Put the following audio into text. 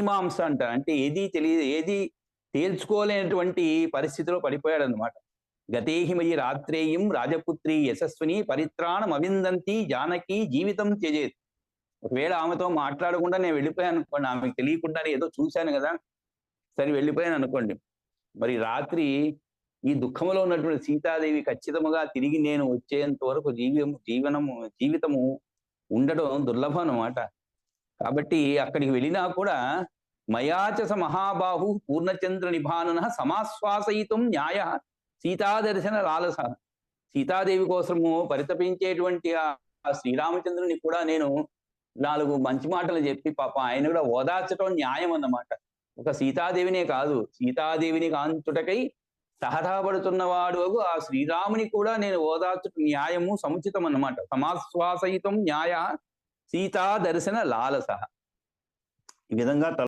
అమీమాంస అంట అంటే ఏది తెలియదు ఏది తేల్చుకోలేనటువంటి పరిస్థితిలో పడిపోయాడు అనమాట గతేహిమయి రాత్రేయం రాజపుత్రి యశస్విని పరిత్రాణం అవిందంతి జానకి జీవితం త్యజేది ఒకవేళ ఆమెతో మాట్లాడకుండా నేను వెళ్ళిపోయాను అనుకోండి ఆమెకు తెలియకుండానే ఏదో చూశాను కదా. సరే వెళ్ళిపోయాను అనుకోండి. మరి రాత్రి ఈ దుఃఖంలో ఉన్నటువంటి సీతాదేవి ఖచ్చితంగా తిరిగి నేను వచ్చేంత వరకు జీవం జీవనము జీవితము ఉండడం దుర్లభం అన్నమాట. కాబట్టి అక్కడికి వెళ్ళినా కూడా మయాచస మహాబాహు పూర్ణచంద్ర నిభానున సమాశ్వాసయితం న్యాయ సీతాదర్శన లాలస. సీతాదేవి కోసము పరితపించేటువంటి ఆ శ్రీరామచంద్రుని కూడా నేను నాలుగు మంచి మాటలు చెప్పి పాప ఆయన కూడా ఓదార్చడం న్యాయం అన్నమాట. ఒక సీతాదేవినే కాదు సీతాదేవిని కాంచుటకై సహతాపడుతున్నవాడు ఆ శ్రీరాముని కూడా నేను ఓదార్చుట న్యాయము సముచితం అన్నమాట సమాశ్వాసయితం న్యాయ సీతా దర్శన లాలస. ఈ విధంగా